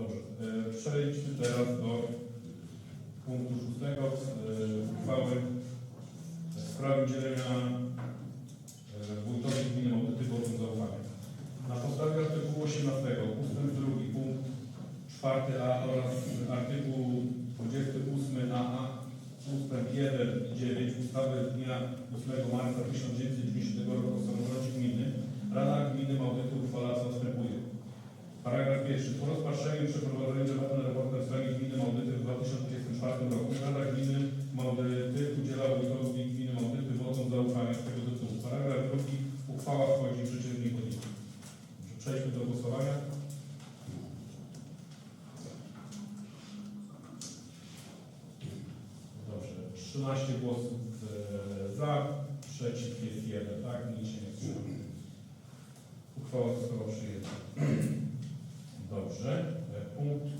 Dobrze. E, Przejdźmy teraz do punktu szóstego. e, Uchwały w sprawie udzielenia wójtowi gminy Mołdyty wotum zaufania. Na podstawie artykułu 18 ustęp 2 punkt 4a oraz artykułu 28aa ustęp 1 i 9 ustawy z dnia 8 marca 1990 roku o samorządzie gminy Rada Gminy Małdyty uchwala co następuje. Paragraf pierwszy. Po rozpatrzeniu i przeprowadzeniu debaty na raportem w sprawie gminy Małdyty w 2024 roku Rada Gminy Małdyty udziela wójtowi gminy Małdyty wotum zaufania z tego tytułu. Paragraf drugi. Uchwała wchodzi w życie. Dobrze, Przejdźmy do głosowania. Dobrze. 13 głosów e, za, przeciw jest jeden, tak? Nikt się nie wstrzymał. Uchwała została przyjęta. Dobrze. E, Punkt siódmy. Rozpatrzenie